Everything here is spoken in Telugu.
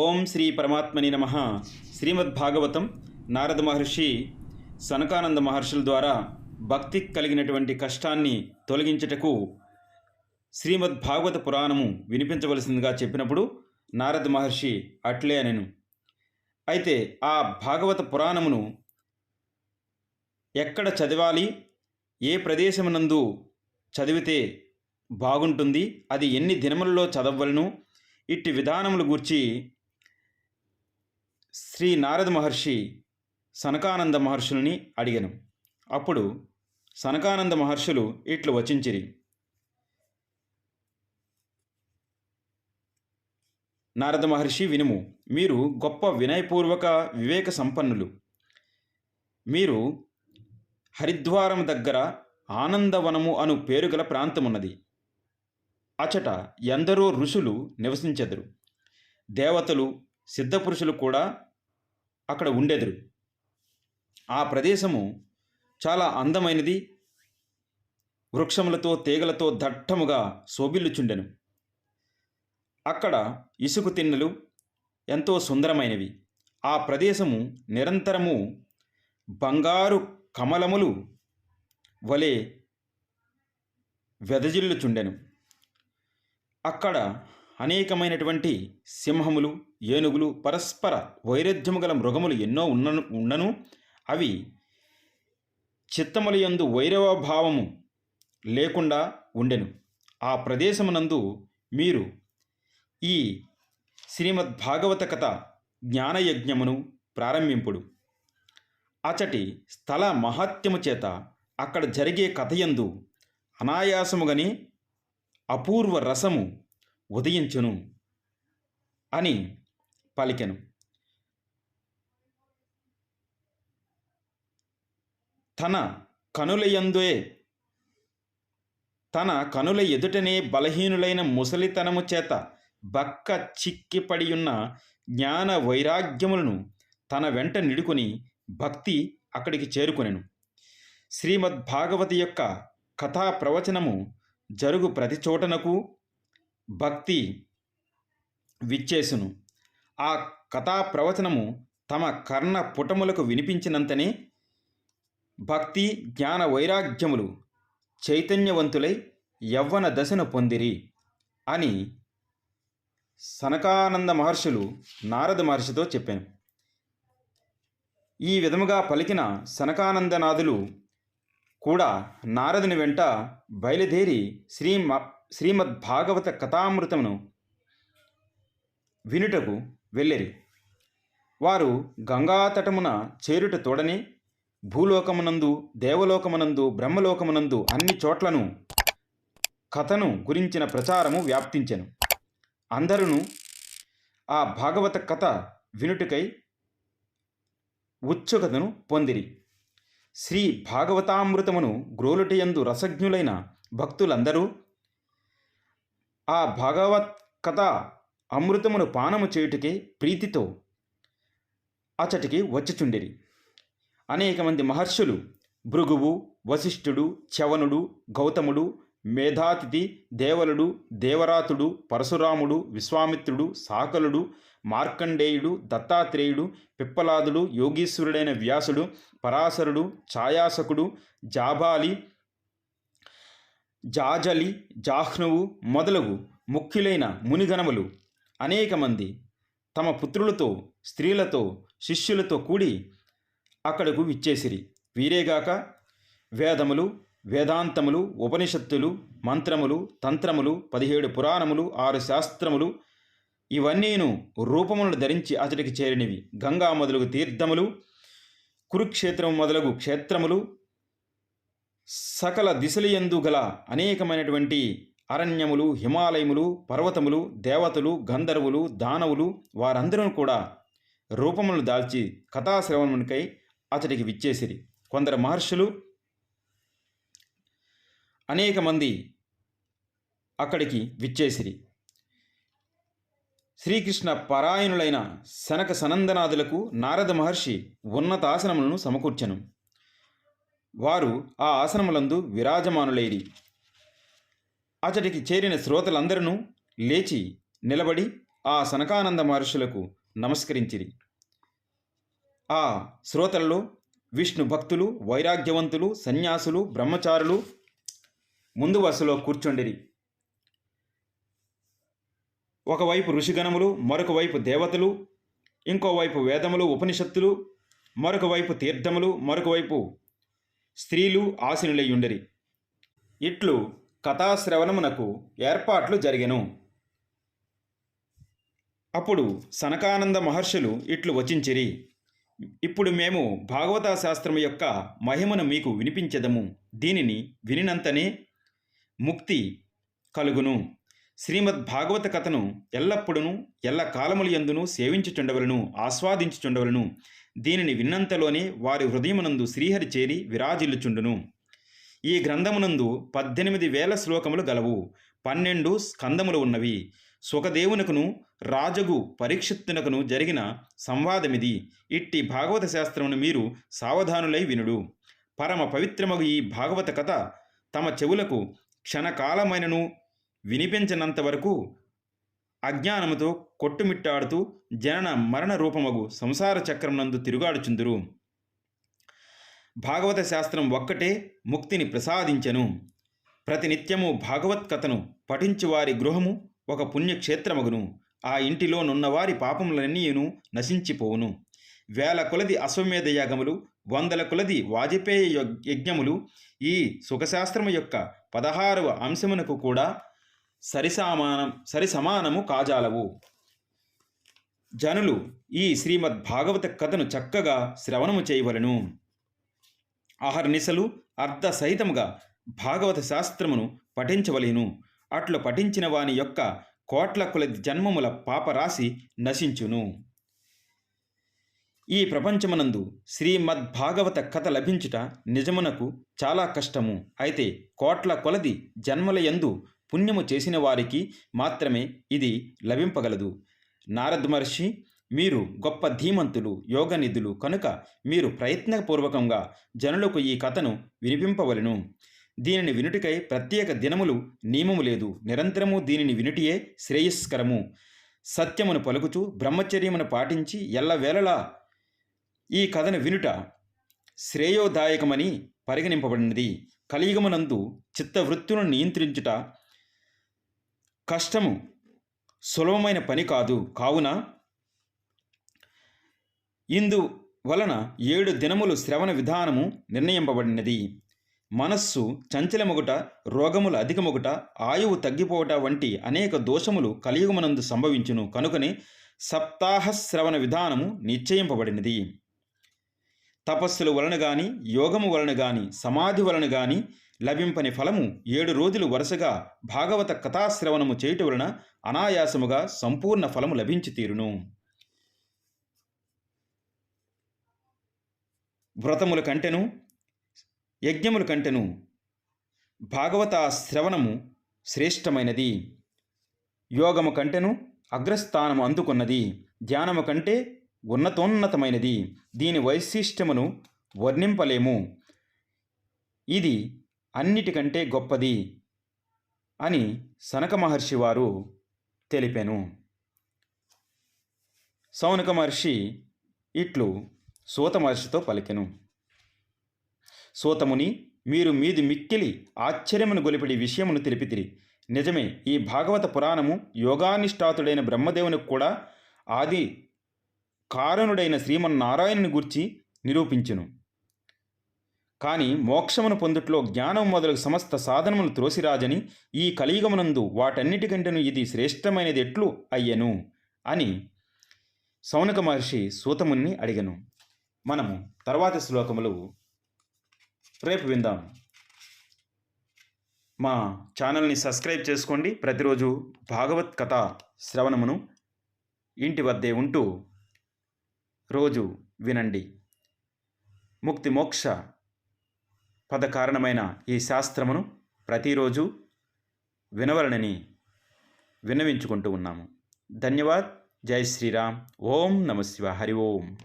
ఓం శ్రీ పరమాత్మని నమ. శ్రీమద్భాగవతం నారద మహర్షి సనకానంద మహర్షుల ద్వారా భక్తి కలిగినటువంటి కష్టాన్ని తొలగించుటకు శ్రీమద్భాగవత పురాణము వినిపించవలసిందిగా చెప్పినప్పుడు నారద మహర్షి అట్లే అనెను. అయితే ఆ భాగవత పురాణమును ఎక్కడ చదవాలి ఏ ప్రదేశమునందు చదివితే బాగుంటుంది అది ఎన్ని దినములలో చదవలను ఇట్టి విధానములు గూర్చి శ్రీ నారద మహర్షి సనకానంద మహర్షుల్ని అడిగను. అప్పుడు సనకానంద మహర్షులు ఇట్లు వచించిరి. నారద మహర్షి వినుము మీరు గొప్ప వినయపూర్వక వివేక సంపన్నులు. మీరు హరిద్వారం దగ్గర ఆనందవనము అను పేరుగల ప్రాంతమున్నది. అచట ఎందరో ఋషులు నివసించెదరు. దేవతలు సిద్ధపురుషులు కూడా అక్కడ ఉండెదరు. ఆ ప్రదేశము చాలా అందమైనది. వృక్షములతో తీగలతో దట్టముగా శోభిల్లుచుండెను. అక్కడ ఇసుక తిన్నెలు ఎంతో సుందరమైనవి. ఆ ప్రదేశము నిరంతరము బంగారు కమలములు వలె వెదజిల్లుచుండెను. అక్కడ అనేకమైనటువంటి సింహములు ఏనుగులు పరస్పర వైరుధ్యము గల మృగములు ఎన్నో ఉన్నను ఉండను అవి చిత్తములయందు వైరవభావము లేకుండా ఉండెను. ఆ ప్రదేశమునందు మీరు ఈ శ్రీమద్ భాగవత కథ జ్ఞానయజ్ఞమును ప్రారంభింపుడు. అచటి స్థల మహాత్యము చేత అక్కడ జరిగే కథయందు అనాయాసముగని అపూర్వ రసము ఉదయించును అని పలికెను. తన కనులయందే తన కనుల ఎదుటనే బలహీనులైన ముసలితనము చేత బక్క చిక్కిపడియున్న జ్ఞాన వైరాగ్యములను తన వెంట నిడుకొని భక్తి అక్కడికి చేరుకొనెను. శ్రీమద్ భాగవతి యొక్క కథా ప్రవచనము జరుగు ప్రతి చోటనకు భక్తి విచ్చేసును. ఆ కథా ప్రవచనము తమ కర్ణ పుటములకు వినిపించినంతనే భక్తి జ్ఞాన వైరాగ్యములు చైతన్యవంతులై యవ్వన దశను పొందిరి అని సనకానంద మహర్షులు నారద మహర్షితో చెప్పాను. ఈ విధముగా పలికిన సనకానందనాథులు కూడా నారదుని వెంట బయలుదేరి శ్రీ శ్రీమద్ భాగవత కథామృతమును వినుటకు వెళ్ళిరి. వారు గంగాతటమున చేరుట తోడని భూలోకమునందు దేవలోకమునందు బ్రహ్మలోకమునందు అన్ని చోట్లను కథను గురించిన ప్రచారము వ్యాప్తించెను. అందరూ ఆ భాగవత కథ వినుటకై ఉత్సుకతను పొందిరి. శ్రీ భాగవతామృతమును గ్రోలుటయందు రసజ్ఞులైన భక్తులందరూ ఆ భాగవత్ కథ అమృతమును పానము చేయుటకే ప్రీతితో అచటికి వచ్చిచుండిరి. అనేక మంది మహర్షులు భృగువు వశిష్ఠుడు చవనుడు గౌతముడు మేధాతిథి దేవలుడు దేవరాతుడు పరశురాముడు విశ్వామిత్రుడు సాకలుడు మార్కండేయుడు దత్తాత్రేయుడు పిప్పలాదుడు యోగీశ్వరుడైన వ్యాసుడు పరాశరుడు ఛాయాసకుడు జాబాలి జాజలి జాహ్నువు మొదలగు ముఖ్యులైన మునిగణములు. అనేక మంది తమ పుత్రులతో స్త్రీలతో శిష్యులతో కూడి అక్కడకు విచ్చేసిరి. వీరేగాక వేదములు వేదాంతములు ఉపనిషత్తులు మంత్రములు తంత్రములు పదిహేడు పురాణములు ఆరు శాస్త్రములు ఇవన్నీను రూపములను ధరించి అతడికి చేరినవి. గంగా మొదలగు తీర్థములు కురుక్షేత్రం మొదలగు క్షేత్రములు సకల దిశలయందు గల అనేకమైనటువంటి అరణ్యములు హిమాలయములు పర్వతములు దేవతలు గంధర్వులు దానవులు వారందరూ కూడా రూపములను దాల్చి కథాశ్రవణమునికై అతడికి విచ్చేసిరి. కొందరు మహర్షులు అనేక మంది అక్కడికి విచ్చేసిరి. శ్రీకృష్ణ పరాయణులైన శనక సనందనాదులకు నారద మహర్షి ఉన్నతాసనములను సమకూర్చను. వారు ఆ ఆసనములందు విరాజమానులైరి. అతడికి చేరిన శ్రోతలందరూ లేచి నిలబడి ఆ సనకానంద మహర్షులకు నమస్కరించిరి. ఆ శ్రోతలలో విష్ణు భక్తులు వైరాగ్యవంతులు సన్యాసులు బ్రహ్మచారులు ముందు వరుసలో కూర్చుండిరి. ఒకవైపు ఋషిగణములు మరొక వైపు దేవతలు ఇంకోవైపు వేదములు ఉపనిషత్తులు మరొక వైపు తీర్థములు మరొక వైపు స్త్రీలు ఆశనులయ్యుండరి ఇట్లు కథాశ్రవణమునకు ఏర్పాట్లు జరిగెను. అప్పుడు సనకానంద మహర్షులు ఇట్లు వచించిరి ఇప్పుడు మేము భాగవత శాస్త్రము యొక్క మహిమను మీకు వినిపించెదము. దీనిని వినినంతనే ముక్తి కలుగును. శ్రీమద్ భాగవత కథను ఎల్లప్పుడూ ఎల్ల కాలములు ఎందును సేవించుచుండవలను ఆస్వాదించుచుండవలను. దీనిని విన్నంతలోనే వారి హృదయమునందు శ్రీహరి చేరి విరాజిల్లుచుండును. ఈ గ్రంథమునందు పద్దెనిమిది వేల శ్లోకములు గలవు. పన్నెండు స్కందములు ఉన్నవి. సుఖదేవునకును రాజగు పరీక్షిత్తునకును జరిగిన సంవాదమిది. ఇట్టి భాగవత శాస్త్రమును మీరు సావధానులై వినుడు. పరమ పవిత్రమగు ఈ భాగవత కథ తమ చెవులకు క్షణకాలమైనను వినిపించినంత వరకు అజ్ఞానముతో కొట్టుమిట్టాడుతూ జనన మరణ రూపమగు సంసార చక్రమునందు తిరుగాడుచుందురు. భాగవత శాస్త్రం ఒక్కటే ముక్తిని ప్రసాదించెను. ప్రతినిత్యము భాగవత్ కథను పఠించువారి గృహము ఒక పుణ్యక్షేత్రమగును. ఆ ఇంటిలో నున్నవారి పాపములన్నీయును నశించిపోవును. వేల కులది అశ్వమేధ యాగములు వందల కులది వాజపేయ యజ్ఞములు ఈ సుఖశాస్త్రము యొక్క పదహారవ అంశమునకు కూడా సరిసమానం సరిసమానము కాజాలవు. జనులు ఈ శ్రీమద్ భాగవత కథను చక్కగా శ్రవణము చేయవలను. అహర్నిశలు అర్ధ సహితముగా భాగవత శాస్త్రమును పఠించవలేను. అట్లు పఠించిన వాని యొక్క కోట్ల కొలది జన్మముల పాపరాశి నశించును. ఈ ప్రపంచమునందు శ్రీమద్భాగవత కథ లభించుట నిజమునకు చాలా కష్టము. అయితే కోట్ల కొలది జన్మల యందు పుణ్యము చేసిన వారికి మాత్రమే ఇది లభింపగలదు. నారద్ మహర్షి మీరు గొప్ప ధీమంతులు యోగనిధులు కనుక మీరు ప్రయత్నపూర్వకంగా జనులకు ఈ కథను వినిపింపవలను. దీనిని వినుటికై ప్రత్యేక దినములు నియమము లేదు. నిరంతరము దీనిని వినుటియే శ్రేయస్కరము. సత్యమును పలుకుచు బ్రహ్మచర్యమును పాటించి ఎల్లవేళలా ఈ కథను వినుట శ్రేయోదాయకమని పరిగణింపబడినది. కలియుగమునందు చిత్తవృత్తులను నియంత్రించుట కష్టము సులభమైన పని కాదు. కావున ఇందు వలన ఏడు దినములు శ్రవణ విధానము నిర్ణయింపబడినది. మనస్సు చంచలమొగుట రోగములు అధికమొగుట ఆయువు తగ్గిపోవట వంటి అనేక దోషములు కలియుగమనందు సంభవించును. కనుకనే సప్తాహ శ్రవణ విధానము నిశ్చయింపబడినది. తపస్సుల వలన గాని యోగము వలన గాని సమాధి వలన గాని లభింపని ఫలము ఏడు రోజులు వరుసగా భాగవత కథాశ్రవణము చేయుట వలన అనాయాసముగా సంపూర్ణ ఫలము లభించి తీరును. వ్రతముల కంటెను యజ్ఞముల కంటెను భాగవత శ్రవణము శ్రేష్టమైనది. యోగము కంటెను అగ్రస్థానము అందుకున్నది. ధ్యానము కంటే ఉన్నతోన్నతమైనది. దీని వైశిష్ట్యమును వర్ణింపలేము. ఇది అన్నిటికంటే గొప్పది అని సనక మహర్షి వారు తెలిపాను. సౌనక మహర్షి ఇట్లు సూత మహర్షితో పలికెను. సూతముని మీరు మీది మిక్కిలి ఆశ్చర్యమును గొలిపిడి విషయమును తెలిపితిరి. నిజమే ఈ భాగవత పురాణము యోగానిష్ఠాతుడైన బ్రహ్మదేవునికి కూడా ఆది కారణుడైన శ్రీమన్నారాయణుని గూర్చి నిరూపించును. కానీ మోక్షమును పొందుట్లో జ్ఞానం మొదలగు సమస్త సాధనములు త్రోసిరాజని ఈ కలియుగమునందు వాటన్నిటికంటేను ఇది శ్రేష్టమైనది ఎట్లు అయ్యను? అని సౌనక మహర్షి సూతముని అడిగను. మనము తర్వాతి శ్లోకములు రేపు విందాం. మా ఛానల్ని సబ్స్క్రైబ్ చేసుకోండి. ప్రతిరోజు భాగవత్ కథ శ్రవణమును ఇంటి వద్దే ఉంటూ రోజు వినండి. ముక్తి మోక్ష పద కారణమైన ఈ శాస్త్రమును ప్రతిరోజు వినవలనని విన్నవించుకుంటూ ఉన్నాము. ధన్యవాద్. జై శ్రీరామ్. ఓం నమ శివ హరి ఓం.